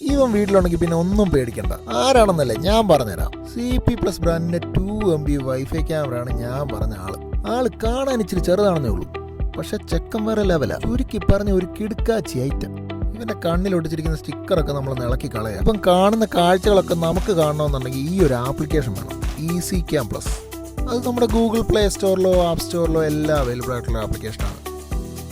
ഇവൻ വീട്ടിലുണ്ടെങ്കിൽ പിന്നെ ഒന്നും പേടിക്കണ്ട. ആരാണെന്നല്ലേ ഞാൻ പറഞ്ഞുതരാം. സി പി പ്ലസ് ബ്രാൻഡിന്റെ ടു എം ബി വൈഫൈ ക്യാമറയാണ് ഞാൻ പറഞ്ഞ ആൾ. ആൾ കാണാൻ ഇച്ചിരി ചെറുതാണെന്നേ ഉള്ളൂ. പക്ഷെ ചെക്കൻ വേറെ ലെവലാ ചുരുക്കി പറഞ്ഞ ഒരു കിടുക്കാച്ചി ഐറ്റം ഇവന്റെ കണ്ണിൽ ഒട്ടിച്ചിരിക്കുന്ന സ്റ്റിക്കറൊക്കെ നമ്മൾ ഇളക്കി കളയാം. ഇപ്പം കാണുന്ന കാഴ്ചകളൊക്കെ നമുക്ക് കാണണമെന്നുണ്ടെങ്കിൽ ഈ ഒരു ആപ്ലിക്കേഷൻ വേണം. ഇ സി ക്യാം പ്ലസ് അത് നമ്മുടെ ഗൂഗിൾ പ്ലേ സ്റ്റോറിലോ ആപ്പ് സ്റ്റോറിലോ എല്ലാം അവൈലബിൾ ആയിട്ടുള്ള ആപ്ലിക്കേഷനാണ്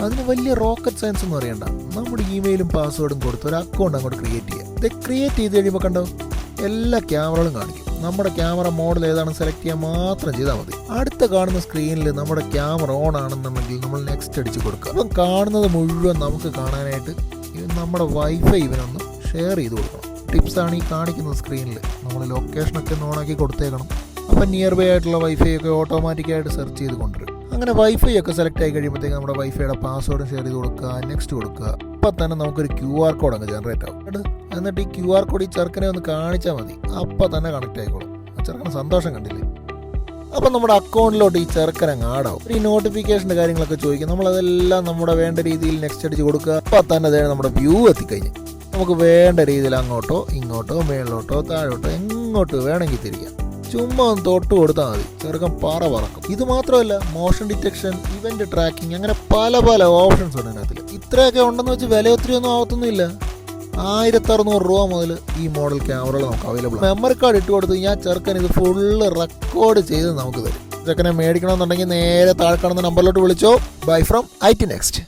അതിന് വലിയ റോക്കറ്റ് സയൻസ് ഒന്നും അറിയണ്ട. നമ്മുടെ ഇമെയിലും പാസ്വേഡും കൊടുത്ത് ഒരു അക്കൗണ്ട് അങ്ങോട്ട് ക്രിയേറ്റ് ചെയ്യുക ഇത് ക്രിയേറ്റ് ചെയ്ത് കഴിയുമ്പോൾ കണ്ടോ? എല്ലാ ക്യാമറകളും കാണിക്കും. നമ്മുടെ ക്യാമറ മോഡൽ ഏതാണെന്ന് സെലക്ട് ചെയ്യാൻ മാത്രം ചെയ്താൽ മതി. അടുത്ത കാണുന്ന സ്ക്രീനിൽ നമ്മുടെ ക്യാമറ ഓൺ ആണെന്നുണ്ടെങ്കിൽ നമ്മൾ നെക്സ്റ്റ് അടിച്ച് കൊടുക്കുക. അപ്പം കാണുന്നത് മുഴുവൻ നമുക്ക് കാണാനായിട്ട് നമ്മുടെ വൈഫൈ ഇവനൊന്ന് ഷെയർ ചെയ്ത് കൊടുക്കണം. ടിപ്സാണ് ഈ കാണിക്കുന്ന സ്ക്രീനിൽ നമ്മൾ ലൊക്കേഷനൊക്കെ ഒന്ന് ഓണാക്കി കൊടുത്തേക്കണം. അപ്പം നിയർ ബൈ ആയിട്ടുള്ള വൈഫൈ ഒക്കെ ഓട്ടോമാറ്റിക്കായിട്ട് സെർച്ച് ചെയ്ത് കൊണ്ടുവരും. അങ്ങനെ വൈഫൈ ഒക്കെ സെലക്ട് ആയി കഴിയുമ്പോഴത്തേക്ക് നമ്മുടെ വൈഫൈയുടെ പാസ്വേഡ് ഷെയർ ചെയ്ത് കൊടുക്കുക നെക്സ്റ്റ് കൊടുക്കുക. അപ്പം തന്നെ നമുക്കൊരു ക്യു ആർ കോഡ് അങ്ങ് ജനറേറ്റ് ആവും. എന്നിട്ട് ഈ ക്യു ആർ കോഡ് ഈ ചെറുക്കനെ ഒന്ന് കാണിച്ചാൽ മതി. അപ്പം തന്നെ കണക്ട് ആയിക്കോളും. ആ ചെറുക്കന് സന്തോഷം കണ്ടില്ലേ? അപ്പം നമ്മുടെ അക്കൗണ്ടിലോട്ട് ഈ ചെറുക്കൻ അങ്ങ് ആടാവും ഈ നോട്ടിഫിക്കേഷന്റെ കാര്യങ്ങളൊക്കെ ചോദിക്കും. നമ്മളതെല്ലാം നമ്മുടെ വേണ്ട രീതിയിൽ നെക്സ്റ്റ് അടിച്ച് കൊടുക്കുക. അപ്പം തന്നെ അതായത് നമ്മുടെ വ്യൂ എത്തിക്കഴിഞ്ഞ്. നമുക്ക് വേണ്ട രീതിയിൽ അങ്ങോട്ടോ ഇങ്ങോട്ടോ മേളിലോട്ടോ താഴോട്ടോ എങ്ങോട്ട് വേണമെങ്കിൽ തിരിക്കാം. ചുമ്മാ ഒന്ന് തൊട്ട് കൊടുത്താൽ മതി. ചെറുക്കൻ പാറ പറക്കും. ഇത് മാത്രമല്ല മോഷൻ ഡിറ്റക്ഷൻ ഇവന്റ് ട്രാക്കിംഗ് അങ്ങനെ പല പല ഓപ്ഷൻസ് ഉണ്ട് അതിനകത്തിൽ ഇത്രയൊക്കെ ഉണ്ടെന്ന് വെച്ച് വില ഒത്തിരി ഒന്നും ആവത്തൊന്നുമില്ല. ആയിരത്തി അറുന്നൂറ് രൂപ മുതൽ ഈ മോഡൽ ക്യാമറകൾ നമുക്ക് അവൈലബിൾ മെമ്മറി കാർഡ് ഇട്ട് കൊടുത്ത് ഞാൻ ചെറുക്കൻ ഇത് ഫുള്ള് റെക്കോർഡ് ചെയ്ത് നമുക്ക് തരും. ചെറുക്കനെ മേടിക്കണമെന്നുണ്ടെങ്കിൽ നേരെ താഴെ കാണുന്ന നമ്പറിലോട്ട് വിളിച്ചോ. Bye from I T next